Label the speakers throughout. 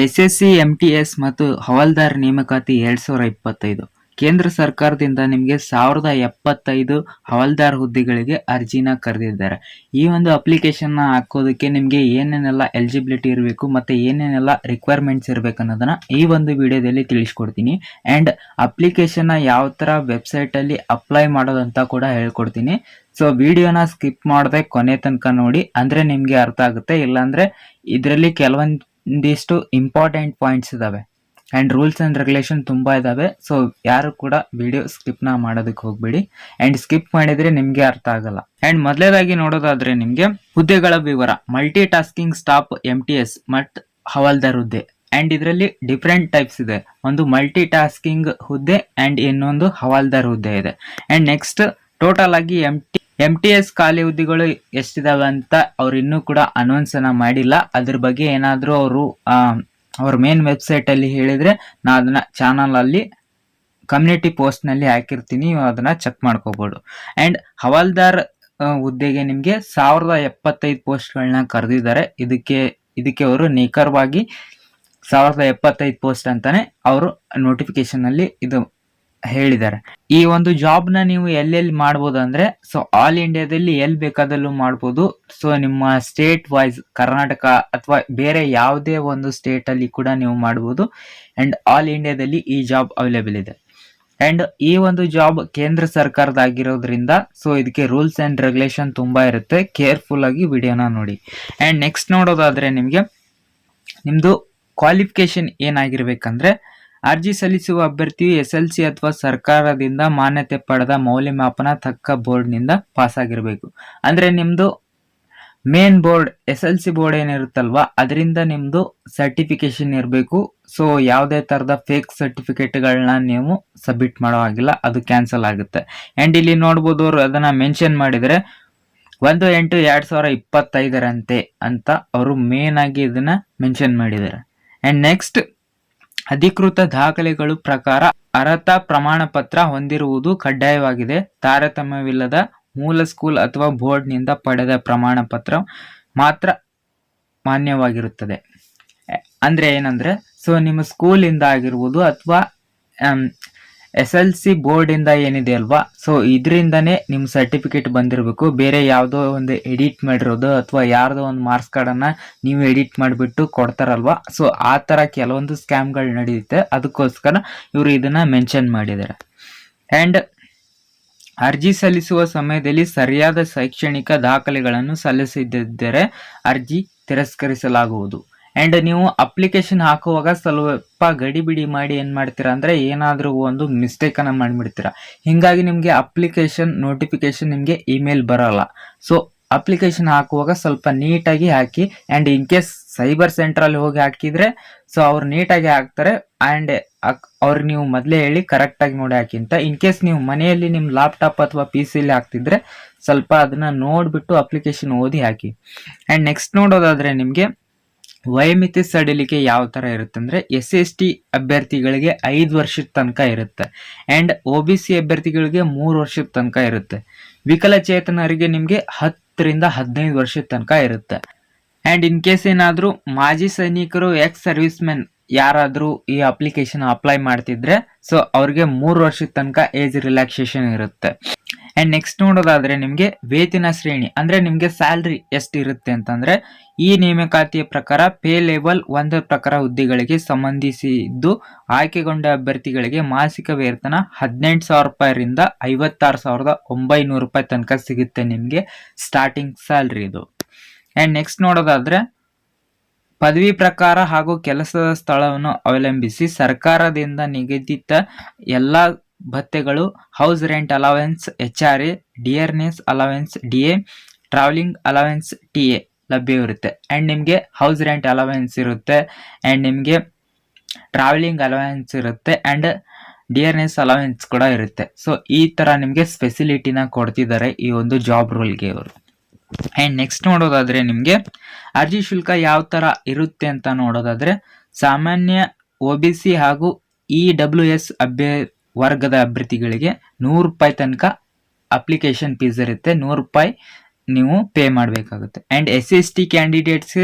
Speaker 1: S S C M T S ಮತ್ತು ಹವಾಲ್ದಾರ್ ನೇಮಕಾತಿ ಎರಡ್ ಸಾವಿರ ಇಪ್ಪತ್ತೈದು. ಕೇಂದ್ರ ಸರ್ಕಾರದಿಂದ ನಿಮಗೆ ಸಾವಿರದ ಎಪ್ಪತ್ತೈದು ಹವಾಲ್ದಾರ್ ಹುದ್ದೆಗಳಿಗೆ ಅರ್ಜಿನ ಕರೆದಿದ್ದಾರೆ. ಈ ಒಂದು ಅಪ್ಲಿಕೇಶನ್ನ ಹಾಕೋದಕ್ಕೆ ನಿಮಗೆ ಏನೇನೆಲ್ಲ ಎಲಿಜಿಬಿಲಿಟಿ ಇರಬೇಕು ಮತ್ತು ಏನೇನೆಲ್ಲ ರಿಕ್ವೈರ್ಮೆಂಟ್ಸ್ ಇರಬೇಕು ಅನ್ನೋದನ್ನು ಈ ಒಂದು ವಿಡಿಯೋದಲ್ಲಿ ತಿಳಿಸ್ಕೊಡ್ತೀನಿ. ಆ್ಯಂಡ್ ಅಪ್ಲಿಕೇಶನ್ನ ಯಾವ ಥರ ವೆಬ್ಸೈಟಲ್ಲಿ ಅಪ್ಲೈ ಮಾಡೋದಂತ ಕೂಡ ಹೇಳ್ಕೊಡ್ತೀನಿ. ಸೊ ವಿಡಿಯೋನ ಸ್ಕಿಪ್ ಮಾಡದೆ ಕೊನೆ ತನಕ ನೋಡಿ. ಅಂದರೆ ನಿಮಗೆ ಅರ್ಥ ಆಗುತ್ತೆ. ಇಲ್ಲಾಂದರೆ ಇದರಲ್ಲಿ ಕೆಲವೊಂದಿಷ್ಟು ಇಂಪಾರ್ಟೆಂಟ್ ಪಾಯಿಂಟ್ಸ್ ಇದಾವೆ. ಅಂಡ್ ರೂಲ್ಸ್ ಅಂಡ್ ರೆಗ್ಯುಲೇಷನ್ ತುಂಬಾ ಇದಾವೆ. ಸೊ ಯಾರು ಕೂಡ ವಿಡಿಯೋ ಸ್ಕಿಪ್ನ ಮಾಡೋದಕ್ಕೆ ಹೋಗ್ಬೇಡಿ. ಅಂಡ್ ಸ್ಕಿಪ್ ಮಾಡಿದ್ರೆ ನಿಮಗೆ ಅರ್ಥ ಆಗಲ್ಲ. ಅಂಡ್ ಮೊದಲೇದಾಗಿ ನೋಡೋದಾದ್ರೆ ನಿಮಗೆ ಹುದ್ದೆಗಳ ವಿವರ multi tasking staff M T S ಮಟ್ ಹವಾಲ್ದಾರ್ ಹುದ್ದೆ. ಅಂಡ್ ಇದರಲ್ಲಿ ಡಿಫ್ರೆಂಟ್ ಟೈಪ್ಸ್ ಇದೆ. ಒಂದು ಮಲ್ಟಿ ಟಾಸ್ಕಿಂಗ್ ಹುದ್ದೆ ಅಂಡ್ ಇನ್ನೊಂದು ಹವಾಲ್ದಾರ್ ಹುದ್ದೆ ಇದೆ. ಅಂಡ್ ನೆಕ್ಸ್ಟ್ ಟೋಟಲ್ ಆಗಿ M T M T S ಖಾಲಿ ಹುದ್ದೆಗಳು ಎಷ್ಟಿದಾವೆ ಅಂತ ಅವ್ರು ಇನ್ನೂ ಕೂಡ ಅನೌನ್ಸ್ ಅನ್ನ ಮಾಡಿಲ್ಲ. ಅದ್ರ ಬಗ್ಗೆ ಏನಾದರೂ ಅವರು ಅವ್ರ ಮೇನ್ ವೆಬ್ಸೈಟ್ ಅಲ್ಲಿ ಹೇಳಿದ್ರೆ ನಾ ಅದನ್ನ ಚಾನಲ್ ಅಲ್ಲಿ ಕಮ್ಯುನಿಟಿ ಪೋಸ್ಟ್ನಲ್ಲಿ ಹಾಕಿರ್ತೀನಿ, ಅದನ್ನ ಚೆಕ್ ಮಾಡ್ಕೋಬಹುದು ಅಂಡ್ ಹವಾಲ್ದಾರ್ ಹುದ್ದೆಗೆ ನಿಮ್ಗೆ ಸಾವಿರದ ಎಪ್ಪತ್ತೈದು ಪೋಸ್ಟ್ಗಳನ್ನ ಕರೆದಿದ್ದಾರೆ. ಇದಕ್ಕೆ ಇದಕ್ಕೆ ಅವರು ನಿಖರವಾಗಿ ಸಾವಿರದ ಎಪ್ಪತ್ತೈದು ಪೋಸ್ಟ್ ಅಂತಾನೆ ಅವರು ನೋಟಿಫಿಕೇಶನ್ ಅಲ್ಲಿ ಇದು ಹೇಳಿದ್ದಾರೆ. ಈ ಒಂದು ಜಾಬ್ನ ನೀವು ಎಲ್ಲೆಲ್ಲಿ ಮಾಡ್ಬೋದು ಅಂದ್ರೆ ಸೊ ಆಲ್ ಇಂಡಿಯಾದಲ್ಲಿ ಎಲ್ಲಿ ಬೇಕಾದಲ್ಲೂ ಮಾಡ್ಬೋದು. ಸೊ ನಿಮ್ಮ ಸ್ಟೇಟ್ ವೈಸ್ ಕರ್ನಾಟಕ ಅಥವಾ ಬೇರೆ ಯಾವುದೇ ಒಂದು ಸ್ಟೇಟ್ ಅಲ್ಲಿ ಕೂಡ ನೀವು ಮಾಡ್ಬೋದು. ಅಂಡ್ ಆಲ್ ಇಂಡಿಯಾದಲ್ಲಿ ಈ ಜಾಬ್ ಅವೈಲೇಬಲ್ ಇದೆ. ಅಂಡ್ ಈ ಒಂದು ಜಾಬ್ ಕೇಂದ್ರ ಸರ್ಕಾರದಾಗಿರೋದ್ರಿಂದ ಸೊ ಇದಕ್ಕೆ ರೂಲ್ಸ್ ಅಂಡ್ ರೆಗ್ಯುಲೇಷನ್ ತುಂಬಾ ಇರುತ್ತೆ. ಕೇರ್ಫುಲ್ ಆಗಿ ವಿಡಿಯೋನ ನೋಡಿ. ಅಂಡ್ ನೆಕ್ಸ್ಟ್ ನೋಡೋದಾದ್ರೆ ನಿಮ್ಗೆ, ನಿಮ್ದು ಕ್ವಾಲಿಫಿಕೇಶನ್ ಏನಾಗಿರ್ಬೇಕಂದ್ರೆ ಅರ್ಜಿ ಸಲ್ಲಿಸುವ ಅಭ್ಯರ್ಥಿಯು ಎಸ್ ಎಲ್ ಸಿ ಅಥವಾ ಸರ್ಕಾರದಿಂದ ಮಾನ್ಯತೆ ಪಡೆದ ಮೌಲ್ಯಮಾಪನ ತಕ್ಕ ಬೋರ್ಡ್ನಿಂದ ಪಾಸ್ ಆಗಿರಬೇಕು ಅಂದ್ರೆ ನಿಮ್ದು main board S L C board ಏನಿರುತ್ತಲ್ವಾ, ಅದರಿಂದ ನಿಮ್ಮದು ಸರ್ಟಿಫಿಕೇಶನ್ ಇರಬೇಕು. ಸೊ, ಯಾವುದೇ ತರದ ಫೇಕ್ ಸರ್ಟಿಫಿಕೇಟ್ಗಳನ್ನ ನೀವು ಸಬ್ಮಿಟ್ ಮಾಡೋ ಹಾಗಿಲ್ಲ, ಅದು ಕ್ಯಾನ್ಸಲ್ ಆಗುತ್ತೆ. ಅಂಡ್ ಇಲ್ಲಿ ನೋಡ್ಬೋದು ಅವರು ಅದನ್ನ ಮೆನ್ಷನ್ ಮಾಡಿದರೆ ಒಂದು ಎಂಟು ಎರಡು ಸಾವಿರ ಇಪ್ಪತ್ತೈದರಂತೆ ಅಂತ ಅವರು ಮೇನ್ ಆಗಿ ಇದನ್ನ ಮೆನ್ಷನ್ ಮಾಡಿದ್ದಾರೆ. ಅಂಡ್ ನೆಕ್ಸ್ಟ್ ಅಧಿಕೃತ ದಾಖಲೆಗಳು ಪ್ರಕಾರ ಅರ್ಹತಾ ಪ್ರಮಾಣ ಪತ್ರ ಹೊಂದಿರುವುದು ಕಡ್ಡಾಯವಾಗಿದೆ. ತಾರತಮ್ಯವಿಲ್ಲದ ಮೂಲ ಸ್ಕೂಲ್ ಅಥವಾ ಬೋರ್ಡ್ನಿಂದ ಪಡೆದ ಪ್ರಮಾಣ ಪತ್ರ ಮಾತ್ರ ಮಾನ್ಯವಾಗಿರುತ್ತದೆ. ಅಂದರೆ ಏನಂದರೆ, ಸೊ ನಿಮ್ಮ ಸ್ಕೂಲಿಂದ ಆಗಿರ್ಬೋದು ಅಥವಾ ಎಸ್ ಎಲ್ ಸಿ ಬೋರ್ಡ್ ಇಂದ ಏನಿದೆ ಅಲ್ವಾ? ಸೊ ಇದರಿಂದನೇ ನಿಮ್ಮ ಸರ್ಟಿಫಿಕೇಟ್ ಬಂದಿರಬೇಕು. ಬೇರೆ ಯಾವುದೋ ಒಂದು ಎಡಿಟ್ ಮಾಡಿರೋದು ಅಥವಾ ಯಾರ್ದೋ ಒಂದು ಮಾರ್ಕ್ಸ್ ಕಾರ್ಡನ್ನು ನೀವು ಎಡಿಟ್ ಮಾಡಿಬಿಟ್ಟು ಕೊಡ್ತಾರಲ್ವಾ? ಸೊ ಆ ತರ ಕೆಲವೊಂದು ಸ್ಕ್ಯಾಮ್ಗಳು ನಡೆಯುತ್ತೆ ಅದಕ್ಕೋಸ್ಕರ ಇವರು ಇದನ್ನ ಮೆನ್ಷನ್ ಮಾಡಿದ್ದಾರೆ ಅಂಡ್ ಅರ್ಜಿ ಸಲ್ಲಿಸುವ ಸಮಯದಲ್ಲಿ ಸರಿಯಾದ ಶೈಕ್ಷಣಿಕ ದಾಖಲೆಗಳನ್ನು ಸಲ್ಲಿಸದಿದ್ದರೆ ಅರ್ಜಿ ತಿರಸ್ಕರಿಸಲಾಗುವುದು. ಅಂಡ್ ನೀವು ಅಪ್ಲಿಕೇಶನ್ ಹಾಕುವಾಗ ಸ್ವಲ್ಪ ಗಡಿಬಿಡಿ ಮಾಡಿ ಏನು ಮಾಡ್ತೀರಾ ಅಂದರೆ ಏನಾದರೂ ಒಂದು ಮಿಸ್ಟೇಕನ್ನು ಮಾಡಿಬಿಡ್ತೀರಾ. ಹೀಗಾಗಿ ನಿಮಗೆ ಅಪ್ಲಿಕೇಶನ್ ನೋಟಿಫಿಕೇಶನ್ ನಿಮಗೆ ಇಮೇಲ್ ಬರೋಲ್ಲ. ಸೊ ಅಪ್ಲಿಕೇಶನ್ ಹಾಕುವಾಗ ಸ್ವಲ್ಪ ನೀಟಾಗಿ ಹಾಕಿ ಆ್ಯಂಡ್ ಇನ್ ಕೇಸ್ ಸೈಬರ್ ಸೆಂಟ್ರಲ್ಲಿ ಹೋಗಿ ಹಾಕಿದರೆ ಸೊ ಅವ್ರು ನೀಟಾಗಿ ಹಾಕ್ತಾರೆ ಆ್ಯಂಡ್ ಅವ್ರಿಗೆ ನೀವು ಮೊದಲೇ ಹೇಳಿ ಕರೆಕ್ಟಾಗಿ ನೋಡಿ ಹಾಕಿ ಅಂತ. ಇನ್ ಕೇಸ್ ನೀವು ಮನೆಯಲ್ಲಿ ನಿಮ್ಮ ಲ್ಯಾಪ್ಟಾಪ್ ಅಥವಾ ಪಿ ಸಿಲಿ ಹಾಕ್ತಿದ್ರೆ ಸ್ವಲ್ಪ ಅದನ್ನು ನೋಡಿಬಿಟ್ಟು ಅಪ್ಲಿಕೇಶನ್ ಓದಿ ಹಾಕಿ. ಆ್ಯಂಡ್ ನೆಕ್ಸ್ಟ್ ನೋಡೋದಾದರೆ ನಿಮ್ಗೆ ವಯೋಮಿತಿ ಸಡಿಲಿಕೆ ಯಾವ ಥರ ಇರುತ್ತೆ ಅಂದರೆ ಎಸ್ ಎಸ್ ಟಿ ಅಭ್ಯರ್ಥಿಗಳಿಗೆ ಐದು ವರ್ಷದ ತನಕ ಇರುತ್ತೆ. ಆ್ಯಂಡ್ ಒ ಬಿ ಸಿ ಅಭ್ಯರ್ಥಿಗಳಿಗೆ ಮೂರು ವರ್ಷದ ತನಕ ಇರುತ್ತೆ. ವಿಕಲಚೇತನರಿಗೆ ನಿಮಗೆ ಹತ್ತರಿಂದ ಹದಿನೈದು ವರ್ಷದ ತನಕ ಇರುತ್ತೆ. ಆ್ಯಂಡ್ ಇನ್ ಕೇಸ್ ಏನಾದರೂ ಮಾಜಿ ಸೈನಿಕರು ಎಕ್ಸ್ ಸರ್ವಿಸ್ ಮೆನ್ ಯಾರಾದರೂ ಈ ಅಪ್ಲಿಕೇಶನ್ ಅಪ್ಲೈ ಮಾಡ್ತಿದ್ರೆ ಸೊ ಅವ್ರಿಗೆ ಮೂರು ವರ್ಷದ ತನಕ ಏಜ್ ರಿಲ್ಯಾಕ್ಸೇಷನ್ ಇರುತ್ತೆ. ಅಂಡ್ ನೆಕ್ಸ್ಟ್ ನೋಡೋದಾದ್ರೆ ನಿಮಗೆ ವೇತನ ಶ್ರೇಣಿ, ಅಂದ್ರೆ ನಿಮಗೆ ಸ್ಯಾಲ್ರಿ ಎಷ್ಟು ಇರುತ್ತೆ ಅಂತಂದ್ರೆ, ಈ ನೇಮಕಾತಿಯ ಪ್ರಕಾರ ಪೇ ಲೆವೆಲ್ ಒಂದು ಪ್ರಕಾರ ಹುದ್ದೆಗಳಿಗೆ ಸಂಬಂಧಿಸಿದ್ದು ಆಯ್ಕೆಗೊಂಡ ಅಭ್ಯರ್ಥಿಗಳಿಗೆ ಮಾಸಿಕ ವೇತನ ಹದಿನೆಂಟು ಸಾವಿರ ರೂಪಾಯಿರಿಂದ ಐವತ್ತಾರು ಸಾವಿರದ ಒಂಬೈನೂರು ರೂಪಾಯಿ ತನಕ ಸಿಗುತ್ತೆ ನಿಮಗೆ ಸ್ಟಾರ್ಟಿಂಗ್ ಸ್ಯಾಲ್ರಿ ಇದು. ಆ್ಯಂಡ್ ನೆಕ್ಸ್ಟ್ ನೋಡೋದಾದ್ರೆ, ಪದವಿ ಪ್ರಕಾರ ಹಾಗೂ ಕೆಲಸದ ಸ್ಥಳವನ್ನು ಅವಲಂಬಿಸಿ ಸರ್ಕಾರದಿಂದ ನಿಗದಿತ ಎಲ್ಲ ಭತ್ಯೆಗಳು house rent allowance H R A dearness allowance D A travelling allowance T A ಲಭ್ಯವಿರುತ್ತೆ. And ನಿಮಗೆ ಹೌಸ್ ರೆಂಟ್ ಅಲವೆನ್ಸ್ ಇರುತ್ತೆ. ಆ್ಯಂಡ್ ನಿಮಗೆ ಟ್ರಾವೆಲಿಂಗ್ ಅಲವೆನ್ಸ್ ಇರುತ್ತೆ. ಆ್ಯಂಡ್ ಡಿಯರ್ನೆಸ್ ಅಲವೆನ್ಸ್ ಕೂಡ ಇರುತ್ತೆ. ಸೊ ಈ ಥರ ನಿಮಗೆ ಸ್ಪೆಸಿಲಿಟಿನ ಕೊಡ್ತಿದ್ದಾರೆ ಈ ಒಂದು ಜಾಬ್ ರೋಲ್ಗೆ ಅವರು ಆ್ಯಂಡ್ ನೆಕ್ಸ್ಟ್ ನೋಡೋದಾದರೆ ನಿಮಗೆ ಅರ್ಜಿ ಶುಲ್ಕ ಯಾವ ಥರ ಇರುತ್ತೆ ಅಂತ ನೋಡೋದಾದರೆ, ಸಾಮಾನ್ಯ ಒ ಬಿ ಸಿ ಹಾಗೂ ಇ ಡಬ್ಲ್ಯೂ ಎಸ್ ಅಭ್ಯ ವರ್ಗದ ಅಭ್ಯರ್ಥಿಗಳಿಗೆ ನೂರು ರೂಪಾಯಿ ತನಕ ಅಪ್ಲಿಕೇಶನ್ ಫೀಸ್ ಇರುತ್ತೆ. ನೂರು ರೂಪಾಯಿ ನೀವು ಪೇ ಮಾಡಬೇಕಾಗುತ್ತೆ. And S S T candidates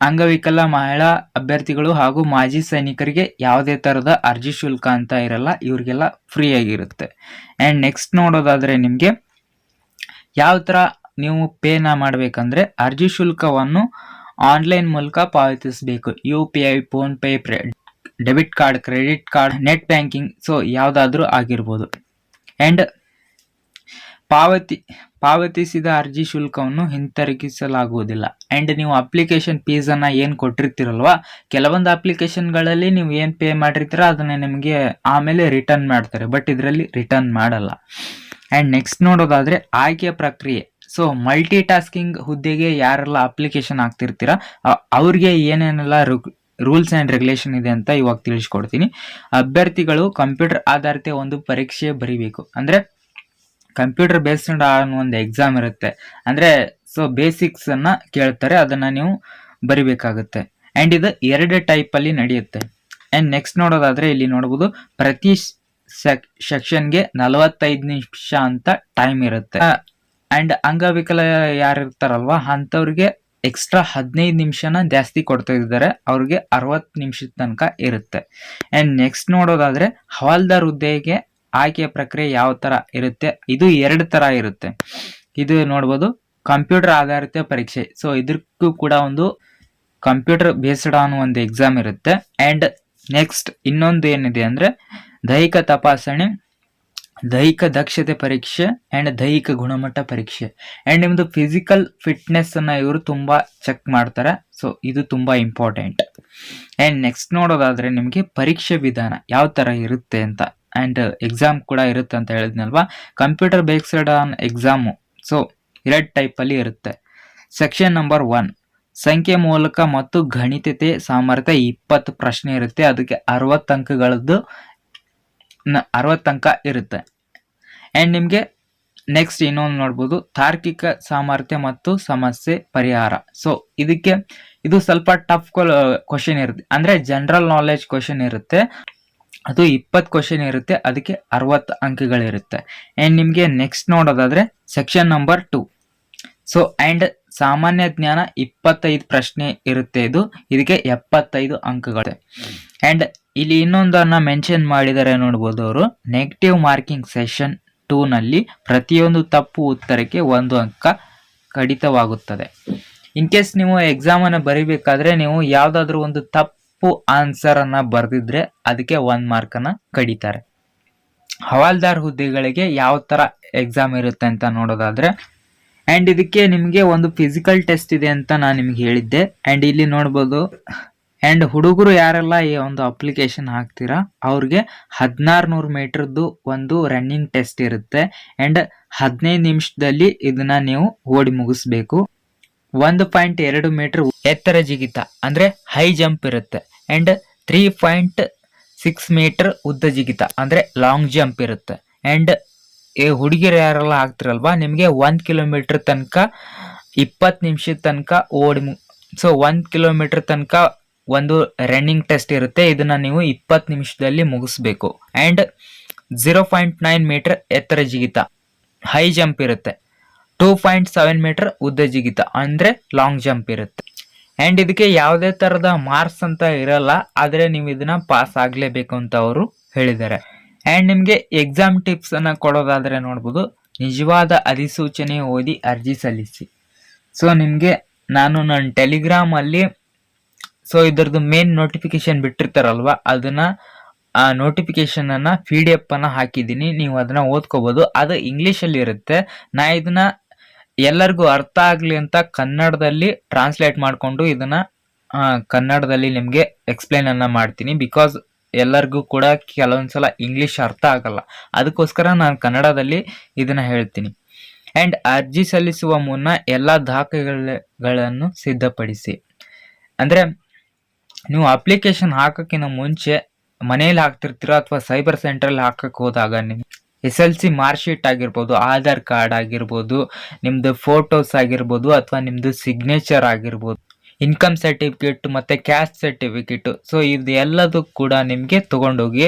Speaker 1: ಅಂಗವಿಕಲ ಮಹಿಳಾ ಅಭ್ಯರ್ಥಿಗಳು ಹಾಗೂ ಮಾಜಿ ಸೈನಿಕರಿಗೆ ಯಾವುದೇ ಥರದ ಅರ್ಜಿ ಶುಲ್ಕ ಅಂತ ಇರಲ್ಲ. ಇವರಿಗೆಲ್ಲ ಫ್ರೀ ಆಗಿರುತ್ತೆ. ಆ್ಯಂಡ್ ನೆಕ್ಸ್ಟ್ ನೋಡೋದಾದರೆ ನಿಮಗೆ ಯಾವ ಥರ ನೀವು ಪೇನ ಮಾಡಬೇಕಂದ್ರೆ ಅರ್ಜಿ ಶುಲ್ಕವನ್ನು ಆನ್ಲೈನ್ ಮೂಲಕ ಪಾವತಿಸಬೇಕು. U P I PhonePe debit card, credit card, net banking, so ಯಾವುದಾದ್ರೂ ಆಗಿರ್ಬೋದು. ಆ್ಯಂಡ್ ಪಾವತಿ, ಪಾವತಿಸಿದ ಅರ್ಜಿ ಶುಲ್ಕವನ್ನು ಹಿಂತಿರುಗಿಸಲಾಗುವುದಿಲ್ಲ. ಆ್ಯಂಡ್ ನೀವು ಅಪ್ಲಿಕೇಶನ್ ಫೀಸನ್ನು ಏನು ಕೊಟ್ಟಿರ್ತೀರಲ್ವ, ಕೆಲವೊಂದು ಅಪ್ಲಿಕೇಶನ್ಗಳಲ್ಲಿ ನೀವು ಏನು ಪೇ ಮಾಡಿರ್ತೀರ, ಅದನ್ನು ನಿಮಗೆ ಆಮೇಲೆ ರಿಟರ್ನ್ ಮಾಡ್ತಾರೆ. ಬಟ್ ಇದರಲ್ಲಿ ರಿಟರ್ನ್ ಮಾಡಲ್ಲ. ಆ್ಯಂಡ್ ನೆಕ್ಸ್ಟ್ ನೋಡೋದಾದರೆ ಆಯ್ಕೆ ಪ್ರಕ್ರಿಯೆ. ಸೊ ಮಲ್ಟಿ ಟಾಸ್ಕಿಂಗ್ ಹುದ್ದೆಗೆ ಯಾರೆಲ್ಲ ಅಪ್ಲಿಕೇಶನ್ ಹಾಕ್ತಿರ್ತೀರ ಅವ್ರಿಗೆ ಏನೇನೆಲ್ಲ ರೂಲ್ಸ್ ಆ್ಯಂಡ್ ರೆಗ್ಯುಲೇಷನ್ ಇದೆ ಅಂತ ಇವಾಗ ತಿಳಿಸ್ಕೊಡ್ತೀನಿ. ಅಭ್ಯರ್ಥಿಗಳು ಕಂಪ್ಯೂಟರ್ ಆಧಾರಿತ ಒಂದು ಪರೀಕ್ಷೆ ಬರಿಬೇಕು. ಅಂದರೆ ಕಂಪ್ಯೂಟರ್ ಬೇಸ್ಡ್ ಆನ್ ಒಂದು ಎಕ್ಸಾಮ್ ಇರುತ್ತೆ. ಅಂದರೆ ಸೊ ಬೇಸಿಕ್ಸನ್ನು ಕೇಳ್ತಾರೆ, ಅದನ್ನು ನೀವು ಬರಿಬೇಕಾಗುತ್ತೆ. ಆ್ಯಂಡ್ ಇದು ಎರಡು ಟೈಪಲ್ಲಿ ನಡೆಯುತ್ತೆ. ಆ್ಯಂಡ್ ನೆಕ್ಸ್ಟ್ ನೋಡೋದಾದರೆ ಇಲ್ಲಿ ನೋಡ್ಬೋದು, ಪ್ರತಿ ಸೆಕ್, ಸೆಕ್ಷನ್ಗೆ ನಲವತ್ತೈದು ನಿಮಿಷ ಅಂತ ಟೈಮ್ ಇರುತ್ತೆ. ಆ್ಯಂಡ್ ಅಂಗವಿಕಲ ಯಾರಿರ್ತಾರಲ್ವ, ಅಂಥವ್ರಿಗೆ ಎಕ್ಸ್ಟ್ರಾ ಹದಿನೈದು ನಿಮಿಷನ ಜಾಸ್ತಿ ಕೊಡ್ತಾ ಇದ್ದಾರೆ, ಅವ್ರಿಗೆ ಅರವತ್ತು ನಿಮಿಷದ ತನಕ ಇರುತ್ತೆ. ಆ್ಯಂಡ್ ನೆಕ್ಸ್ಟ್ ನೋಡೋದಾದರೆ, ಹವಾಲ್ದಾರ್ ಹುದ್ದೆಗೆ ಆಯ್ಕೆ ಪ್ರಕ್ರಿಯೆ ಯಾವ ಥರ ಇರುತ್ತೆ? ಇದು ಎರಡು ಥರ ಇರುತ್ತೆ. ಇದು ನೋಡ್ಬೋದು, ಕಂಪ್ಯೂಟರ್ ಆಧಾರಿತ ಪರೀಕ್ಷೆ. ಸೊ ಇದಕ್ಕೂ ಕೂಡ ಒಂದು ಕಂಪ್ಯೂಟರ್ ಬೇಸ್ಡ್ ಆನ್ ಒಂದು ಎಕ್ಸಾಮ್ ಇರುತ್ತೆ. ಆ್ಯಂಡ್ ನೆಕ್ಸ್ಟ್ ಇನ್ನೊಂದು ಏನಿದೆ ಅಂದರೆ, ದೈಹಿಕ ತಪಾಸಣೆ. ದೈಹಿಕ ದಕ್ಷತೆ ಪರೀಕ್ಷೆ ಅಂಡ್ ದೈಹಿಕ ಗುಣಮಟ್ಟ ಪರೀಕ್ಷೆ. ಅಂಡ್ ನಿಮ್ಮದು ಫಿಸಿಕಲ್ ಫಿಟ್ನೆಸ್ ಅನ್ನ ಇವರು ತುಂಬಾ ಚೆಕ್ ಮಾಡ್ತಾರೆ. ಸೊ ಇದು ತುಂಬಾ ಇಂಪಾರ್ಟೆಂಟ್ ಅಂಡ್ ನೆಕ್ಸ್ಟ್ ನೋಡೋದಾದ್ರೆ ನಿಮಗೆ ಪರೀಕ್ಷೆ ವಿಧಾನ ಯಾವ ತರ ಇರುತ್ತೆ ಅಂತ. ಅಂಡ್ ಎಕ್ಸಾಮ್ ಕೂಡ ಇರುತ್ತೆ ಅಂತ ಹೇಳಿದ್ನಲ್ವಾ? Computer based on exam so ಎರಡು ಟೈಪ್ ಅಲ್ಲಿ ಇರುತ್ತೆ. ಸೆಕ್ಷನ್ ನಂಬರ್ ಒನ್ ಸಂಖ್ಯೆ ಮೂಲಕ ಮತ್ತು ಗಣಿತತೆ ಸಾಮರ್ಥ್ಯ ಇಪ್ಪತ್ತು ಪ್ರಶ್ನೆ ಇರುತ್ತೆ. ಅದಕ್ಕೆ ಅರವತ್ತು ಅಂಕಗಳದ್ದು ಅರವತ್ತು ಅಂಕ ಇರುತ್ತೆ. ಆ್ಯಂಡ್ ನಿಮಗೆ ನೆಕ್ಸ್ಟ್ ಇನ್ನೊಂದು ನೋಡ್ಬೋದು. ತಾರ್ಕಿಕ ಸಾಮರ್ಥ್ಯ ಮತ್ತು ಸಮಸ್ಯೆ ಪರಿಹಾರ. ಸೊ ಇದಕ್ಕೆ ಇದು ಸ್ವಲ್ಪ ಟಫ್ ಕ್ವಶನ್ ಇರುತ್ತೆ. ಅಂದರೆ ಜನರಲ್ ನಾಲೆಜ್ ಕ್ವಶನ್ ಇರುತ್ತೆ. ಅದು ಇಪ್ಪತ್ತು ಕ್ವಶನ್ ಇರುತ್ತೆ. ಅದಕ್ಕೆ ಅರವತ್ತು ಅಂಕಗಳಿರುತ್ತೆ. ಆ್ಯಂಡ್ ನಿಮಗೆ ನೆಕ್ಸ್ಟ್ ನೋಡೋದಾದರೆ section number two so and ಸಾಮಾನ್ಯ ಜ್ಞಾನ ಇಪ್ಪತ್ತೈದು ಪ್ರಶ್ನೆ ಇರುತ್ತೆ ಇದು. ಇದಕ್ಕೆ ಎಪ್ಪತ್ತೈದು ಅಂಕಗಳು ಅಂಡ್ ಇಲ್ಲಿ ಇನ್ನೊಂದನ್ನ ಮೆನ್ಷನ್ ಮಾಡಿದರೆ ನೋಡ್ಬೋದು ಅವರು. ನೆಗೆಟಿವ್ ಮಾರ್ಕಿಂಗ್ ಸೆಷನ್ ಟೂ ನಲ್ಲಿ ಪ್ರತಿಯೊಂದು ತಪ್ಪು ಉತ್ತರಕ್ಕೆ ಒಂದು ಅಂಕ ಕಡಿತವಾಗುತ್ತದೆ. ಇನ್ ಕೇಸ್ ನೀವು ಎಕ್ಸಾಮ್ ಅನ್ನ ಬರಿಬೇಕಾದ್ರೆ ನೀವು ಯಾವ್ದಾದ್ರು ಒಂದು ತಪ್ಪು ಆನ್ಸರ್ ಅನ್ನ ಬರೆದಿದ್ರೆ ಅದಕ್ಕೆ ಒಂದ್ ಮಾರ್ಕ್ ಅನ್ನ ಕಡಿತಾರೆ. ಹವಾಲ್ದಾರ್ ಹುದ್ದೆಗಳಿಗೆ ಯಾವ ತರ ಎಕ್ಸಾಮ್ ಇರುತ್ತೆ ಅಂತ ನೋಡೋದಾದ್ರೆ ಅಂಡ್ ಇದಕ್ಕೆ ನಿಮಗೆ ಒಂದು ಫಿಸಿಕಲ್ ಟೆಸ್ಟ್ ಇದೆ ಅಂತ ನಾನು ನಿಮ್ಗೆ ಹೇಳಿದ್ದೆ. ಅಂಡ್ ಇಲ್ಲಿ ನೋಡ್ಬೋದು ಅಂಡ್ ಹುಡುಗರು ಯಾರೆಲ್ಲ ಈ ಒಂದು ಅಪ್ಲಿಕೇಶನ್ ಹಾಕ್ತೀರಾ, ಅವ್ರಿಗೆ ಹದಿನಾರು ನೂರು ಮೀಟ್ರದ್ದು ಒಂದು ರನ್ನಿಂಗ್ ಟೆಸ್ಟ್ ಇರುತ್ತೆ. ಆ್ಯಂಡ್ ಹದಿನೈದು ನಿಮಿಷದಲ್ಲಿ ಇದನ್ನ ನೀವು ಓಡಿ ಮುಗಿಸ್ಬೇಕು. ಒಂದು ಪಾಯಿಂಟ್ ಎರಡು ಮೀಟರ್ ಎತ್ತರ ಜಿಗಿತ, ಅಂದರೆ ಹೈ ಜಂಪ್ ಇರುತ್ತೆ. And three point six meter ಉದ್ದ ಜಿಗಿತ, ಅಂದರೆ ಲಾಂಗ್ ಜಂಪ್ ಇರುತ್ತೆ. ಆ್ಯಂಡ್ ಈ ಹುಡುಗಿರು ಯಾರೆಲ್ಲ ಆಗ್ತಿರಲ್ವಾ ನಿಮಗೆ ಒಂದು ಕಿಲೋಮೀಟ್ರ್ ತನಕ ಇಪ್ಪತ್ತು ನಿಮಿಷದ ತನಕ ಓಡಿ ಸೊ ಒಂದು ಕಿಲೋಮೀಟ್ರ್ ತನಕ ಒಂದು ರನ್ನಿಂಗ್ ಟೆಸ್ಟ್ ಇರುತ್ತೆ. ಇದನ್ನ ನೀವು ಇಪ್ಪತ್ತು ನಿಮಿಷದಲ್ಲಿ ಮುಗಿಸ್ಬೇಕು. And zero point nine meter ಎತ್ತರ ಜಿಗಿತ. ಹೈ ಜಂಪ್ ಇರುತ್ತೆ. ಟೂ ಪಾಯಿಂಟ್ ಸೆವೆನ್ ಮೀಟರ್ ಉದ್ದ ಜಿಗಿತ. ಅಂದ್ರೆ ಲಾಂಗ್ ಜಂಪ್ ಇರುತ್ತೆ. ಅಂಡ್ ಇದಕ್ಕೆ ಯಾವುದೇ ಥರದ ಮಾರ್ಕ್ಸ್ ಅಂತ ಇರಲ್ಲ. ಆದರೆ ನೀವು ಇದನ್ನ ಪಾಸ್ ಆಗಲೇಬೇಕು ಅಂತ ಅವರು ಹೇಳಿದ್ದಾರೆ. ಅಂಡ್ ನಿಮಗೆ ಎಕ್ಸಾಮ್ ಟಿಪ್ಸ್ ಕೊಡೋದಾದರೆ ನೋಡ್ಬೋದು. ನಿಜವಾದ ಅಧಿಸೂಚನೆ ಓದಿ ಅರ್ಜಿ ಸಲ್ಲಿಸಿ. ಸೊ ನಿಮಗೆ ನಾನು ನನ್ನ ಟೆಲಿಗ್ರಾಮ್ ಅಲ್ಲಿ ಸೊ ಇದರದ್ದು ಮೇನ್ ನೋಟಿಫಿಕೇಶನ್ ಬಿಟ್ಟಿರ್ತಾರಲ್ವಾ? ಅದನ್ನ, ಆ ನೋಟಿಫಿಕೇಶನ್ ಅನ್ನ ಪಿ ಡಿ ಎಫ್ ಅನ್ನ ಹಾಕಿದ್ದೀನಿ. ನೀವು ಅದನ್ನ ಓದ್ಕೋಬಹುದು ಅದು ಇಂಗ್ಲಿಷ್ ಅಲ್ಲಿ ಇರುತ್ತೆ. ನಾ ಇದನ್ನ ಎಲ್ಲರಿಗೂ ಅರ್ಥ ಆಗಲಿ ಅಂತ ಕನ್ನಡದಲ್ಲಿ ಟ್ರಾನ್ಸ್ಲೇಟ್ ಮಾಡಿಕೊಂಡು ಇದನ್ನ ಕನ್ನಡದಲ್ಲಿ ನಿಮಗೆ ಎಕ್ಸ್ಪ್ಲೈನ್ ಅನ್ನ ಮಾಡ್ತೀನಿ. ಬಿಕಾಸ್ ಎಲ್ಲರಿಗೂ ಕೂಡ ಕೆಲವೊಂದ್ಸಲ ಇಂಗ್ಲಿಷ್ ಅರ್ಥ ಆಗಲ್ಲ. ಅದಕ್ಕೋಸ್ಕರ ನಾನು ಕನ್ನಡದಲ್ಲಿ ಇದನ್ನ ಹೇಳ್ತೀನಿ. ಅಂಡ್ ಅರ್ಜಿ ಸಲ್ಲಿಸುವ ಮುನ್ನ ಎಲ್ಲ ದಾಖಲೆಗಳನ್ನು ಸಿದ್ಧಪಡಿಸಿ. ಅಂದ್ರೆ ನೀವು ಅಪ್ಲಿಕೇಶನ್ ಹಾಕೋಕ್ಕಿಂತ ಮುಂಚೆ ಮನೆಯಲ್ಲಿ ಹಾಕ್ತಿರ್ತೀರೋ ಅಥವಾ ಸೈಬರ್ ಸೆಂಟ್ರಲ್ಲಿ ಹಾಕಕ್ಕೆ ಹೋದಾಗ ನಿಮ್ಮ S L C mark sheet ಆಗಿರ್ಬೋದು, ಆಧಾರ್ ಕಾರ್ಡ್ ಆಗಿರ್ಬೋದು ನಿಮ್ಮದು ಫೋಟೋಸ್ ಆಗಿರ್ಬೋದು ಅಥವಾ ನಿಮ್ಮದು ಸಿಗ್ನೇಚರ್ ಆಗಿರ್ಬೋದು. ಇನ್ಕಮ್ ಸರ್ಟಿಫಿಕೇಟ್ ಮತ್ತು ಕ್ಯಾಸ್ಟ್ ಸರ್ಟಿಫಿಕೇಟು ಸೊ ಇದು ಎಲ್ಲದೂ ಕೂಡ ನಿಮಗೆ ತೊಗೊಂಡೋಗಿ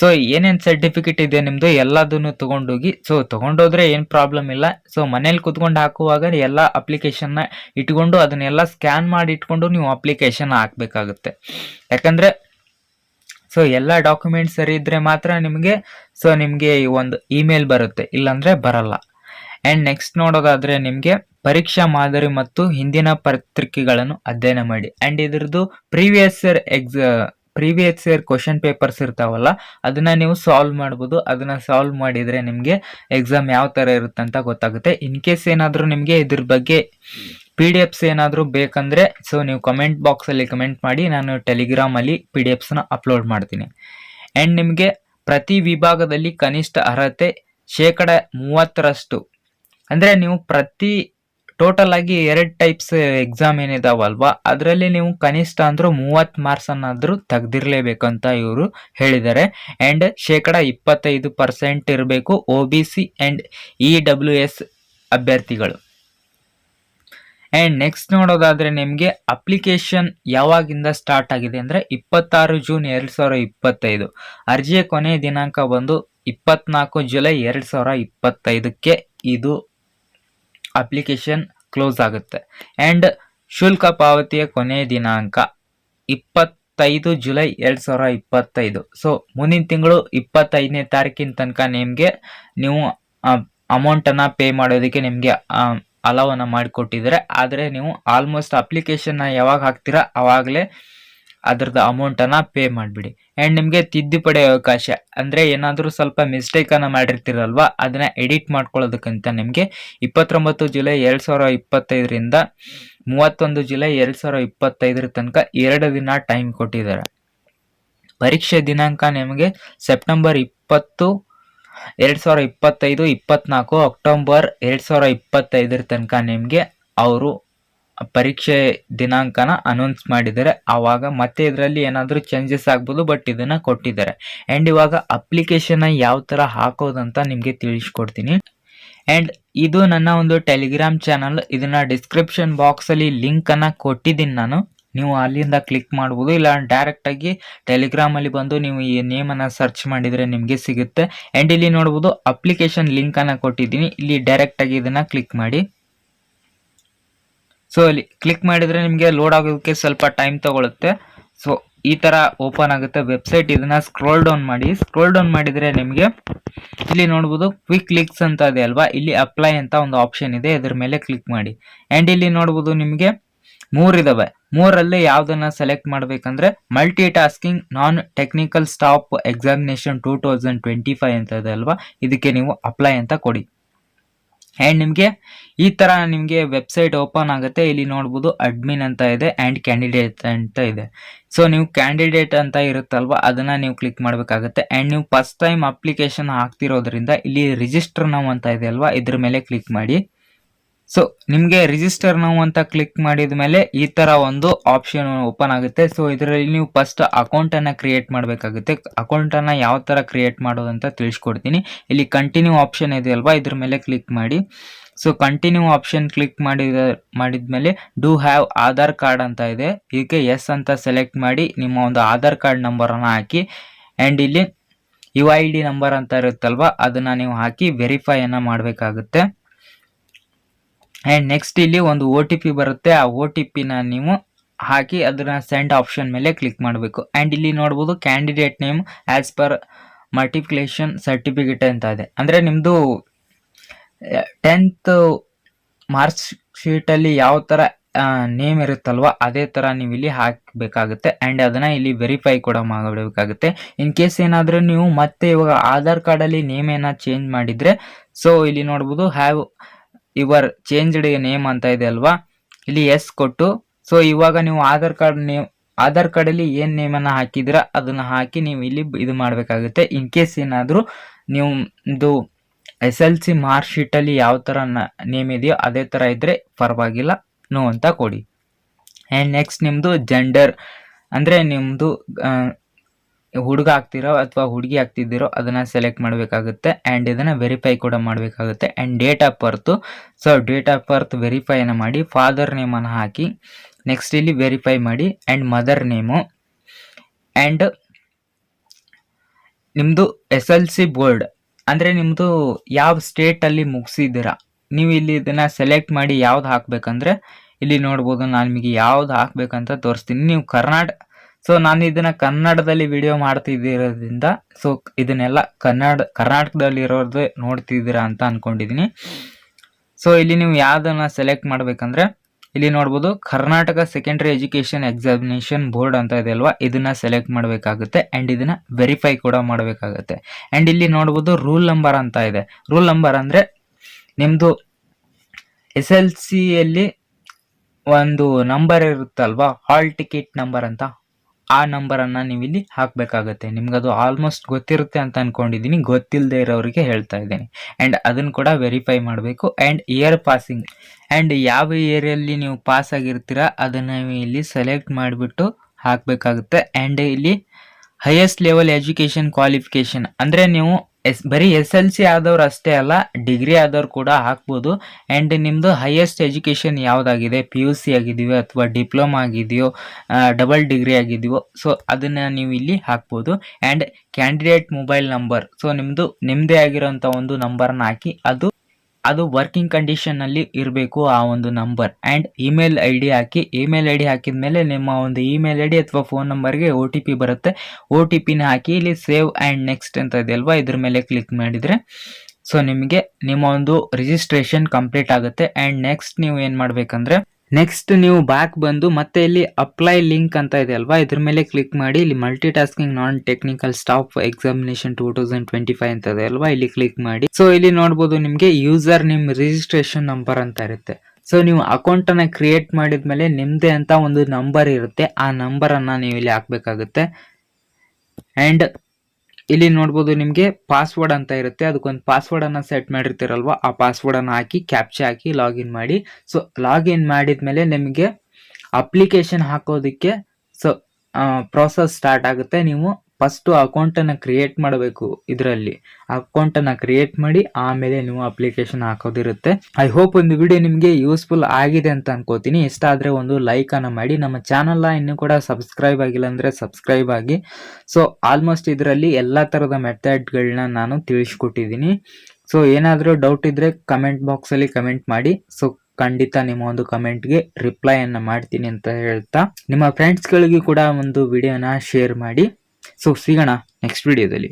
Speaker 1: ಸೊ ಏನೇನು ಸರ್ಟಿಫಿಕೇಟ್ ಇದೆ ನಿಮ್ಮದು ಎಲ್ಲದನ್ನು ತೊಗೊಂಡೋಗಿ ಸೊ ತೊಗೊಂಡೋದ್ರೆ ಏನು ಪ್ರಾಬ್ಲಮ್ ಇಲ್ಲ. ಸೊ ಮನೇಲಿ ಕುತ್ಕೊಂಡು ಹಾಕುವಾಗ ಎಲ್ಲ ಅಪ್ಲಿಕೇಶನ್ನ ಇಟ್ಕೊಂಡು ಅದನ್ನೆಲ್ಲ ಸ್ಕ್ಯಾನ್ ಮಾಡಿ ಇಟ್ಕೊಂಡು ನೀವು ಅಪ್ಲಿಕೇಶನ್ ಹಾಕಬೇಕಾಗುತ್ತೆ. ಯಾಕಂದರೆ ಸೊ ಎಲ್ಲ ಡಾಕ್ಯುಮೆಂಟ್ಸ್ ಸರಿ ಇದ್ದರೆ ಮಾತ್ರ ನಿಮಗೆ ಸೊ ನಿಮಗೆ ಒಂದು ಇಮೇಲ್ ಬರುತ್ತೆ, ಇಲ್ಲಾಂದರೆ ಬರಲ್ಲ. ಆ್ಯಂಡ್ ನೆಕ್ಸ್ಟ್ ನೋಡೋದಾದರೆ ನಿಮಗೆ ಪರೀಕ್ಷಾ ಮಾದರಿ ಮತ್ತು ಹಿಂದಿನ ಪತ್ರಿಕೆಗಳನ್ನು ಅಧ್ಯಯನ ಮಾಡಿ. ಆ್ಯಂಡ್ ಇದ್ರದ್ದು previous year ex previous year question papers ಇರ್ತಾವಲ್ಲ, ಅದನ್ನು ನೀವು ಸಾಲ್ವ್ ಮಾಡ್ಬೋದು. ಅದನ್ನು ಸಾಲ್ವ್ ಮಾಡಿದರೆ ನಿಮಗೆ ಎಕ್ಸಾಮ್ ಯಾವ ಥರ ಇರುತ್ತೆ ಅಂತ ಗೊತ್ತಾಗುತ್ತೆ. ಇನ್ ಕೇಸ್ ಏನಾದರೂ ನಿಮಗೆ ಇದ್ರ ಬಗ್ಗೆ ಪಿ ಡಿ ಎಫ್ಸ್ ಏನಾದರೂ ಬೇಕಂದರೆ ಸೊ ನೀವು ಕಮೆಂಟ್ ಬಾಕ್ಸಲ್ಲಿ ಕಮೆಂಟ್ ಮಾಡಿ, ನಾನು ಟೆಲಿಗ್ರಾಮಲ್ಲಿ ಪಿ ಡಿ ಎಫ್ಸ್ನ ಅಪ್ಲೋಡ್ ಮಾಡ್ತೀನಿ. ಆ್ಯಂಡ್ ನಿಮಗೆ ಪ್ರತಿ ವಿಭಾಗದಲ್ಲಿ ಕನಿಷ್ಠ ಅರ್ಹತೆ ಶೇಕಡ ಮೂವತ್ತರಷ್ಟು ಅಂದರೆ ನೀವು ಪ್ರತಿ ಟೋಟಲ್ ಆಗಿ ಎರಡು ಟೈಪ್ಸ್ ಎಕ್ಸಾಮ್ ಏನಿದಾವಲ್ವಾ? ಅದರಲ್ಲಿ ನೀವು ಕನಿಷ್ಠ ಅಂದರೂ ಮೂವತ್ತು ಮಾರ್ಕ್ಸ್ ಅನ್ನಾದರೂ ತೆಗ್ದಿರ್ಲೇಬೇಕು ಅಂತ ಇವರು ಹೇಳಿದ್ದಾರೆ. ಆ್ಯಂಡ್ ಶೇಕಡ ಇಪ್ಪತ್ತೈದು ಪರ್ಸೆಂಟ್ ಇರಬೇಕು O B C and E W S ಅಭ್ಯರ್ಥಿಗಳು. ಆ್ಯಂಡ್ ನೆಕ್ಸ್ಟ್ ನೋಡೋದಾದರೆ ನಿಮಗೆ ಅಪ್ಲಿಕೇಶನ್ ಯಾವಾಗಿಂದ ಸ್ಟಾರ್ಟ್ ಆಗಿದೆ ಅಂದರೆ ಇಪ್ಪತ್ತಾರು ಜೂನ್ ಎರಡು ಸಾವಿರ ಇಪ್ಪತ್ತೈದು. ಅರ್ಜಿಯ ಕೊನೆಯ ದಿನಾಂಕ ಬಂದು ಇಪ್ಪತ್ನಾಲ್ಕು ಜುಲೈ ಎರಡು ಸಾವಿರ ಇಪ್ಪತ್ತೈದಕ್ಕೆ. ಇದು ಅಪ್ಲಿಕೇಶನ್ ಕ್ಲೋಸ್ ಆಗುತ್ತೆ. ಆ್ಯಂಡ್ ಶುಲ್ಕ ಪಾವತಿಯ ಕೊನೆಯ ದಿನಾಂಕ ಇಪ್ಪತ್ತೈದು ಜುಲೈ ಎರಡು ಸಾವಿರ ಇಪ್ಪತ್ತೈದು. ಸೊ ಮುಂದಿನ ತಿಂಗಳು ಇಪ್ಪತ್ತೈದನೇ ತಾರೀಕಿನ ತನಕ ನಿಮಗೆ ನೀವು ಅಮೌಂಟನ್ನು ಪೇ ಮಾಡೋದಕ್ಕೆ ನಿಮಗೆ ಅಲವನ್ನು ಮಾಡಿಕೊಟ್ಟಿದ್ದಾರೆ. ಆದರೆ ನೀವು ಆಲ್ಮೋಸ್ಟ್ ಅಪ್ಲಿಕೇಶನ್ನ ಯಾವಾಗ ಹಾಕ್ತೀರಾ ಆವಾಗಲೇ ಅದ್ರದ್ದು ಅಮೌಂಟನ್ನು ಪೇ ಮಾಡಿಬಿಡಿ. ಆ್ಯಂಡ್ ನಿಮಗೆ ತಿದ್ದುಪಡಿ ಅವಕಾಶ, ಅಂದರೆ ಏನಾದರೂ ಸ್ವಲ್ಪ ಮಿಸ್ಟೇಕನ್ನು ಮಾಡಿರ್ತೀರಲ್ವ, ಅದನ್ನು ಎಡಿಟ್ ಮಾಡ್ಕೊಳ್ಳೋದಕ್ಕಿಂತ ನಿಮಗೆ ಇಪ್ಪತ್ತೊಂಬತ್ತು ಜುಲೈ ಎರಡು ಸಾವಿರ ಇಪ್ಪತ್ತೈದರಿಂದ ಮೂವತ್ತೊಂದು ಜುಲೈ ಎರಡು ಸಾವಿರ ಇಪ್ಪತ್ತೈದರ ತನಕ ಎರಡು ದಿನ ಟೈಮ್ ಕೊಟ್ಟಿದ್ದಾರೆ. ಪರೀಕ್ಷೆ ದಿನಾಂಕ ನಿಮಗೆ ಸೆಪ್ಟೆಂಬರ್ ಇಪ್ಪತ್ತು, ಎರಡು ಸಾವಿರ ಇಪ್ಪತ್ತೈದು, ಇಪ್ಪತ್ನಾಲ್ಕು, ಅಕ್ಟೋಬರ್ ಎರಡು ಸಾವಿರ ಇಪ್ಪತ್ತೈದರ ತನಕ ನಿಮಗೆ ಅವರು ಪರೀಕ್ಷೆ ದಿನಾಂಕನ ಅನೌನ್ಸ್ ಮಾಡಿದ್ದಾರೆ. ಆವಾಗ ಮತ್ತೆ ಇದರಲ್ಲಿ ಏನಾದರೂ ಚೇಂಜಸ್ ಆಗ್ಬೋದು ಬಟ್ ಇದನ್ನು ಕೊಟ್ಟಿದ್ದಾರೆ. ಆ್ಯಂಡ್ ಇವಾಗ ಅಪ್ಲಿಕೇಶನ್ನ ಯಾವ ಥರ ಹಾಕೋದಂತ ನಿಮಗೆ ತಿಳಿಸ್ಕೊಡ್ತೀನಿ. ಆ್ಯಂಡ್ ಇದು ನನ್ನ ಒಂದು ಟೆಲಿಗ್ರಾಮ್ ಚಾನಲ್ ಇದನ್ನು ಡಿಸ್ಕ್ರಿಪ್ಷನ್ ಬಾಕ್ಸಲ್ಲಿ ಲಿಂಕನ್ನು ಕೊಟ್ಟಿದ್ದೀನಿ ನಾನು. ನೀವು ಅಲ್ಲಿಂದ ಕ್ಲಿಕ್ ಮಾಡ್ಬೋದು. ಇಲ್ಲ ಡೈರೆಕ್ಟಾಗಿ ಟೆಲಿಗ್ರಾಮಲ್ಲಿ ಬಂದು ನೀವು ಈ ನೇಮನ್ನು ಸರ್ಚ್ ಮಾಡಿದರೆ ನಿಮಗೆ ಸಿಗುತ್ತೆ. ಆ್ಯಂಡ್ ಇಲ್ಲಿ ನೋಡ್ಬೋದು ಅಪ್ಲಿಕೇಶನ್ ಲಿಂಕನ್ನು ಕೊಟ್ಟಿದ್ದೀನಿ. ಇಲ್ಲಿ ಡೈರೆಕ್ಟಾಗಿ ಇದನ್ನು ಕ್ಲಿಕ್ ಮಾಡಿ. ಸೊ ಅಲ್ಲಿ ಕ್ಲಿಕ್ ಮಾಡಿದರೆ ನಿಮಗೆ ಲೋಡ್ ಆಗೋದಕ್ಕೆ ಸ್ವಲ್ಪ ಟೈಮ್ ತಗೊಳುತ್ತೆ. ಸೊ ಈ ಥರ ಓಪನ್ ಆಗುತ್ತೆ ವೆಬ್ಸೈಟ್ ಇದನ್ನು ಸ್ಕ್ರೋಲ್ ಡೌನ್ ಮಾಡಿ. ಸ್ಕ್ರೋಲ್ ಡೌನ್ ಮಾಡಿದರೆ ನಿಮಗೆ ಇಲ್ಲಿ ನೋಡ್ಬೋದು ಕ್ವಿಕ್ ಲಿಕ್ಸ್ ಅಂತ ಇದೆ ಅಲ್ವಾ? ಇಲ್ಲಿ ಅಪ್ಲೈ ಅಂತ ಒಂದು ಆಪ್ಷನ್ ಇದೆ. ಇದ್ರ ಮೇಲೆ ಕ್ಲಿಕ್ ಮಾಡಿ. ಆ್ಯಂಡ್ ಇಲ್ಲಿ ನೋಡ್ಬೋದು ನಿಮಗೆ ಮೂರಿದಾವೆ ಮೂರಲ್ಲಿ ಯಾವುದನ್ನ ಸೆಲೆಕ್ಟ್ ಮಾಡಬೇಕಂದ್ರೆ multi tasking non technical staff examination two thousand twenty five ಅಂತ ಇದೆ ಅಲ್ವಾ? ಇದಕ್ಕೆ ನೀವು ಅಪ್ಲೈ ಅಂತ ಕೊಡಿ. ಆ್ಯಂಡ್ ನಿಮಗೆ ಈ ಥರ ನಿಮಗೆ ವೆಬ್ಸೈಟ್ ಓಪನ್ ಆಗುತ್ತೆ. ಇಲ್ಲಿ ನೋಡ್ಬೋದು ಅಡ್ಮಿನ್ ಅಂತ ಇದೆ ಆ್ಯಂಡ್ ಕ್ಯಾಂಡಿಡೇಟ್ ಅಂತ ಇದೆ. ಸೊ ನೀವು ಕ್ಯಾಂಡಿಡೇಟ್ ಅಂತ ಇರುತ್ತಲ್ವ, ಅದನ್ನು ನೀವು ಕ್ಲಿಕ್ ಮಾಡಬೇಕಾಗುತ್ತೆ. ಆ್ಯಂಡ್ ನೀವು ಫಸ್ಟ್ ಟೈಮ್ ಅಪ್ಲಿಕೇಶನ್ ಹಾಕ್ತಿರೋದ್ರಿಂದ ಇಲ್ಲಿ ರಿಜಿಸ್ಟರ್ ನಾವು ಅಂತ ಇದೆ ಅಲ್ವಾ, ಇದ್ರ ಮೇಲೆ ಕ್ಲಿಕ್ ಮಾಡಿ. ಸೊ ನಿಮಗೆ ರಿಜಿಸ್ಟರ್ ನಾವು ಅಂತ ಕ್ಲಿಕ್ ಮಾಡಿದ ಮೇಲೆ ಈ ಥರ ಒಂದು ಆಪ್ಷನ್ ಓಪನ್ ಆಗುತ್ತೆ. ಸೊ ಇದರಲ್ಲಿ ನೀವು ಫಸ್ಟ್ ಅಕೌಂಟನ್ನು ಕ್ರಿಯೇಟ್ ಮಾಡಬೇಕಾಗುತ್ತೆ. ಅಕೌಂಟನ್ನು ಯಾವ ಥರ ಕ್ರಿಯೇಟ್ ಮಾಡೋದು ಅಂತ ತಿಳಿಸ್ಕೊಡ್ತೀನಿ. ಇಲ್ಲಿ ಕಂಟಿನ್ಯೂ ಆಪ್ಷನ್ ಇದೆ ಅಲ್ವಾ? ಇದ್ರ ಮೇಲೆ ಕ್ಲಿಕ್ ಮಾಡಿ. ಸೊ ಕಂಟಿನ್ಯೂ ಆಪ್ಷನ್ ಕ್ಲಿಕ್ ಮಾಡಿದ ಮಾಡಿದ್ಮೇಲೆ ಡೂ ಹ್ಯಾವ್ ಆಧಾರ್ ಕಾರ್ಡ್ ಅಂತ ಇದೆ. ಇದಕ್ಕೆ ಎಸ್ ಅಂತ ಸೆಲೆಕ್ಟ್ ಮಾಡಿ ನಿಮ್ಮ ಒಂದು ಆಧಾರ್ ಕಾರ್ಡ್ ನಂಬರನ್ನು ಹಾಕಿ. ಆ್ಯಂಡ್ ಇಲ್ಲಿ ಯು ಐ ಡಿ ನಂಬರ್ ಅಂತ ಇರುತ್ತಲ್ವ? ಅದನ್ನು ನೀವು ಹಾಕಿ ವೆರಿಫೈಯನ್ನು ಮಾಡಬೇಕಾಗುತ್ತೆ. ಆ್ಯಂಡ್ ನೆಕ್ಸ್ಟ್ ಇಲ್ಲಿ ಒಂದು ಒ ಟಿ ಪಿ ಬರುತ್ತೆ. ಆ ಒ ಟಿ ಪಿನ ನೀವು ಹಾಕಿ ಅದನ್ನ ಸೆಂಡ್ ಆಪ್ಷನ್ ಮೇಲೆ ಕ್ಲಿಕ್ ಮಾಡಬೇಕು. ಆ್ಯಂಡ್ ಇಲ್ಲಿ ನೋಡ್ಬೋದು candidate name as per multiplication certificate ಅಂತ ಇದೆ. ಅಂದರೆ ನಿಮ್ಮದು ಟೆಂತ್ ಮಾರ್ಕ್ಸ್ ಶೀಟಲ್ಲಿ ಯಾವ ಥರ ನೇಮ್ ಇರುತ್ತಲ್ವ ಅದೇ ಥರ ನೀವು ಇಲ್ಲಿ ಹಾಕಬೇಕಾಗುತ್ತೆ. ಆ್ಯಂಡ್ ಅದನ್ನು ಇಲ್ಲಿ ವೆರಿಫೈ ಕೂಡ ಮಾಡಬೇಕಾಗುತ್ತೆ. ಇನ್ ಕೇಸ್ ಏನಾದರೂ ನೀವು ಮತ್ತೆ ಇವಾಗ ಆಧಾರ್ ಕಾರ್ಡಲ್ಲಿ ನೇಮ್ ಏನಾದ್ರು ಚೇಂಜ್ ಮಾಡಿದರೆ ಸೊ ಇಲ್ಲಿ ನೋಡ್ಬೋದು ಹ್ಯಾವ್ ಯುವರ್ ಚೇಂಜ್ಡ್ ನೇಮ್ ಅಂತ ಇದೆ ಅಲ್ವಾ? ಇಲ್ಲಿ ಎಸ್ ಕೊಟ್ಟು. ಸೊ ಇವಾಗ ನೀವು ಆಧಾರ್ ಕಾರ್ಡ್ ನೇಮ್ ಆಧಾರ್ ಕಾರ್ಡಲ್ಲಿ ಏನು ನೇಮನ್ನು ಹಾಕಿದ್ದೀರಾ, ಅದನ್ನು ಹಾಕಿ ನೀವು ಇಲ್ಲಿ ಇದು ಮಾಡಬೇಕಾಗುತ್ತೆ. ಇನ್ ಕೇಸ್ ಏನಾದರೂ ನೀವು ಇದು ಎಸ್ ಎಲ್ ಸಿ ಮಾರ್ಕ್ ಶೀಟಲ್ಲಿ ಯಾವ ಥರ ನೇಮ್ ಇದೆಯೋ ಅದೇ ಥರ ಇದ್ದರೆ ಪರವಾಗಿಲ್ಲ. ನೋ ಅಂತ ಕೊಡಿ. ಆ್ಯಂಡ್ ನೆಕ್ಸ್ಟ್ ನಿಮ್ಮದು ಜೆಂಡರ್ ಅಂದರೆ ನಿಮ್ಮದು ಹುಡುಗ ಆಗ್ತಿರೋ ಅಥವಾ ಹುಡುಗಿ ಆಗ್ತಿದ್ದೀರೋ ಅದನ್ನು ಸೆಲೆಕ್ಟ್ ಮಾಡಬೇಕಾಗುತ್ತೆ ಆ್ಯಂಡ್ ಇದನ್ನು ವೆರಿಫೈ ಕೂಡ ಮಾಡಬೇಕಾಗುತ್ತೆ and date of birth so date of birth ವೆರಿಫೈನ ಮಾಡಿ ಫಾದರ್ ನೇಮನ್ನು ಹಾಕಿ ನೆಕ್ಸ್ಟ್ ಇಲ್ಲಿ ವೆರಿಫೈ ಮಾಡಿ ಆ್ಯಂಡ್ ಮದರ್ ನೇಮು ಆ್ಯಂಡ್ ನಿಮ್ಮದು ಎಸ್ ಎಲ್ ಸಿ ಬೋರ್ಡ್ ಅಂದರೆ ನಿಮ್ಮದು ಯಾವ ಸ್ಟೇಟಲ್ಲಿ ಮುಗಿಸಿದ್ದೀರಾ? ನೀವು ಇಲ್ಲಿ ಇದನ್ನು ಸೆಲೆಕ್ಟ್ ಮಾಡಿ ಯಾವ್ದು ಹಾಕಬೇಕಂದ್ರೆ ಇಲ್ಲಿ ನೋಡ್ಬೋದು ನಾನು ನಿಮಗೆ ಯಾವ್ದು ಹಾಕಬೇಕಂತ ತೋರಿಸ್ತೀನಿ. ನೀವು ಕರ್ನಾಟಕ ಸೊ ನಾನು ಇದನ್ನ ಕನ್ನಡದಲ್ಲಿ ವಿಡಿಯೋ ಮಾಡ್ತಿದ್ದಿರೋದ್ರಿಂದ ಸೊ ಇದನ್ನೆಲ್ಲ ಕನ್ನಡ ಕರ್ನಾಟಕದಲ್ಲಿ ಇರೋದು ನೋಡ್ತಿದ್ದೀರಾ ಅಂತ ಅನ್ಕೊಂಡಿದ್ದೀನಿ ಸೊ ಇಲ್ಲಿ ನೀವು ಯಾವ್ದನ್ನ ಸೆಲೆಕ್ಟ್ ಮಾಡ್ಬೇಕಂದ್ರೆ, ಇಲ್ಲಿ ನೋಡ್ಬೋದು Karnataka secondary education examination board ಅಂತ ಇದೆ ಅಲ್ವಾ? ಇದನ್ನ ಸೆಲೆಕ್ಟ್ ಮಾಡಬೇಕಾಗುತ್ತೆ ಆ್ಯಂಡ್ ಇದನ್ನ ವೆರಿಫೈ ಕೂಡ ಮಾಡಬೇಕಾಗುತ್ತೆ. ಆ್ಯಂಡ್ ಇಲ್ಲಿ ನೋಡ್ಬೋದು ರೂಲ್ ನಂಬರ್ ಅಂತ ಇದೆ. ರೂಲ್ ನಂಬರ್ ಅಂದರೆ ನಿಮ್ಮದು ಎಸ್ ಎಲ್ ಸಿಯಲ್ಲಿ ಒಂದು ನಂಬರ್ ಇರುತ್ತಲ್ವಾ? ಹಾಲ್ ಟಿಕೆಟ್ ನಂಬರ್ ಅಂತ. ಆ ನಂಬರನ್ನು ನೀವು ಇಲ್ಲಿ ಹಾಕಬೇಕಾಗುತ್ತೆ. ಅದು ಆಲ್ಮೋಸ್ಟ್ ಗೊತ್ತಿರುತ್ತೆ ಅಂತ ಅನ್ಕೊಂಡಿದ್ದೀನಿ. ಗೊತ್ತಿಲ್ಲದೆ ಇರೋರಿಗೆ ಹೇಳ್ತಾ ಇದ್ದೀನಿ. ಆ್ಯಂಡ್ ಅದನ್ನು ಕೂಡ ವೆರಿಫೈ ಮಾಡಬೇಕು. ಆ್ಯಂಡ್ ಇಯರ್ ಪಾಸಿಂಗ್ ಆ್ಯಂಡ್ ಯಾವ ಇಯರಲ್ಲಿ ನೀವು ಪಾಸ್ ಆಗಿರ್ತೀರಾ, ಅದನ್ನು ನೀವು ಇಲ್ಲಿ ಸೆಲೆಕ್ಟ್ ಮಾಡಿಬಿಟ್ಟು ಹಾಕಬೇಕಾಗುತ್ತೆ. ಆ್ಯಂಡ್ ಇಲ್ಲಿ ಹೈಯೆಸ್ಟ್ ಲೆವೆಲ್ ಎಜುಕೇಷನ್ ಕ್ವಾಲಿಫಿಕೇಷನ್ ಅಂದರೆ ನೀವು ಎಸ್, ಬರೀ ಎಸ್ ಎಲ್ ಸಿ ಆದವ್ರು ಅಷ್ಟೇ ಅಲ್ಲ, ಡಿಗ್ರಿ ಆದವ್ರು ಕೂಡ ಹಾಕ್ಬೋದು. ಆ್ಯಂಡ್ ನಿಮ್ಮದು ಹೈಯೆಸ್ಟ್ ಎಜುಕೇಷನ್ ಯಾವುದಾಗಿದೆ? ಪಿ ಯು ಸಿ ಆಗಿದೆಯೋ ಅಥವಾ ಡಿಪ್ಲೊಮಾ ಆಗಿದೆಯೋ ಡಬಲ್ ಡಿಗ್ರಿ ಆಗಿದೆಯೋ? ಸೊ ಅದನ್ನು ನೀವು ಇಲ್ಲಿ ಹಾಕ್ಬೋದು. And candidate mobile number so ನಿಮ್ಮದು ನಿಮ್ಮದೇ ಆಗಿರೋಂಥ ಒಂದು ನಂಬರ್ನ ಹಾಕಿ, ಅದು ಅದು ವರ್ಕಿಂಗ್ ಕಂಡೀಷನಲ್ಲಿ ಇರಬೇಕು ಆ ಒಂದು number and email I D hockey email I D ಹಾಕಿದ ಮೇಲೆ ನಿಮ್ಮ ಒಂದು ಇಮೇಲ್ ಐ ಡಿ ಅಥವಾ ಫೋನ್ ನಂಬರ್ಗೆ ಒ ಟಿ ಪಿ ಬರುತ್ತೆ. ಒ ಟಿ ಪಿನ ಹಾಕಿ ಇಲ್ಲಿ ಸೇವ್ ಆ್ಯಂಡ್ ನೆಕ್ಸ್ಟ್ ಅಂತ ಇದೆ ಅಲ್ವಾ? ಇದ್ರ ಮೇಲೆ ಕ್ಲಿಕ್ ಮಾಡಿದರೆ. ಸೊ ನಿಮಗೆ ನಿಮ್ಮ ಒಂದು ರಿಜಿಸ್ಟ್ರೇಷನ್ ಕಂಪ್ಲೀಟ್ ಆಗುತ್ತೆ. ಆ್ಯಂಡ್ ನೆಕ್ಸ್ಟ್ ನೀವು ಏನು ಮಾಡಬೇಕಂದ್ರೆ ನೆಕ್ಸ್ಟ್ ನೀವು ಬ್ಯಾಕ್ ಬಂದು ಮತ್ತೆ ಇಲ್ಲಿ ಅಪ್ಲೈ ಲಿಂಕ್ ಅಂತ ಇದೆ ಅಲ್ವಾ? ಇದ್ರ ಮೇಲೆ ಕ್ಲಿಕ್ ಮಾಡಿ, ಇಲ್ಲಿ multi tasking non technical staff examination two thousand twenty five ಅಂತ ಇದೆ ಅಲ್ವಾ? ಇಲ್ಲಿ ಕ್ಲಿಕ್ ಮಾಡಿ. ಸೊ ಇಲ್ಲಿ ನೋಡಬಹುದು ನಿಮಗೆ ಯೂಸರ್ ನಿಮ್ ರಿಜಿಸ್ಟ್ರೇಷನ್ ನಂಬರ್ ಅಂತ ಇರುತ್ತೆ. ಸೊ ನೀವು ಅಕೌಂಟ್ ಅನ್ನ ಕ್ರಿಯೇಟ್ ಮಾಡಿದ್ಮೇಲೆ ನಿಮ್ದೇ ಅಂತ ಒಂದು ನಂಬರ್ ಇರುತ್ತೆ. ಆ ನಂಬರ್ ಅನ್ನ ನೀವು ಇಲ್ಲಿ ಹಾಕ್ಬೇಕಾಗುತ್ತೆ. ಅಂಡ್ ಇಲ್ಲಿ ನೋಡ್ಬೋದು ನಿಮಗೆ ಪಾಸ್ವರ್ಡ್ ಅಂತ ಇರುತ್ತೆ. ಅದಕ್ಕೊಂದು ಪಾಸ್ವರ್ಡ್ ಅನ್ನ ಸೆಟ್ ಮಾಡಿರ್ತೀರಲ್ವಾ, ಆ ಪಾಸ್ವರ್ಡ್ ಅನ್ನ ಹಾಕಿ ಕ್ಯಾಪ್ಚಾ ಹಾಕಿ ಲಾಗಿನ್ ಮಾಡಿ. ಸೊ ಲಾಗಿನ್ ಮಾಡಿದ್ಮೇಲೆ ನಿಮಗೆ ಅಪ್ಲಿಕೇಶನ್ ಹಾಕೋದಕ್ಕೆ ಸೊ ಪ್ರೋಸೆಸ್ ಸ್ಟಾರ್ಟ್ ಆಗುತ್ತೆ. ನೀವು ಫಸ್ಟು ಅಕೌಂಟನ್ನು ಕ್ರಿಯೇಟ್ ಮಾಡಬೇಕು ಇದರಲ್ಲಿ. ಅಕೌಂಟನ್ನು ಕ್ರಿಯೇಟ್ ಮಾಡಿ ಆಮೇಲೆ ನೀವು ಅಪ್ಲಿಕೇಶನ್ ಹಾಕೋದಿರುತ್ತೆ. ಐ ಹೋಪ್ ಒಂದು ವಿಡಿಯೋ ನಿಮಗೆ ಯೂಸ್ಫುಲ್ ಆಗಿದೆ ಅಂತ ಅನ್ಕೋತೀನಿ. ಇಷ್ಟ ಆದರೆ ಒಂದು ಲೈಕನ್ನು ಮಾಡಿ. ನಮ್ಮ ಚಾನಲ್ನ ಇನ್ನೂ ಕೂಡ ಸಬ್ಸ್ಕ್ರೈಬ್ ಆಗಿಲ್ಲ ಅಂದರೆ ಸಬ್ಸ್ಕ್ರೈಬ್ ಆಗಿ. ಸೊ ಆಲ್ಮೋಸ್ಟ್ ಇದರಲ್ಲಿ ಎಲ್ಲ ಥರದ ಮೆಥಡ್ಗಳನ್ನ ನಾನು ತಿಳಿಸ್ಕೊಟ್ಟಿದ್ದೀನಿ. ಸೊ ಏನಾದರೂ ಡೌಟ್ ಇದ್ದರೆ ಕಮೆಂಟ್ ಬಾಕ್ಸಲ್ಲಿ ಕಮೆಂಟ್ ಮಾಡಿ. ಸೊ ಖಂಡಿತ ನಿಮ್ಮ ಒಂದು ಕಮೆಂಟ್ಗೆ ರಿಪ್ಲೈಯನ್ನು ಮಾಡ್ತೀನಿ ಅಂತ ಹೇಳ್ತಾ. ನಿಮ್ಮ ಫ್ರೆಂಡ್ಸ್ಗಳಿಗೂ ಕೂಡ ಒಂದು ವಿಡಿಯೋನ ಶೇರ್ ಮಾಡಿ. ಸೊ ಸಿಗೋಣ ನೆಕ್ಸ್ಟ್ ವಿಡಿಯೋದಲ್ಲಿ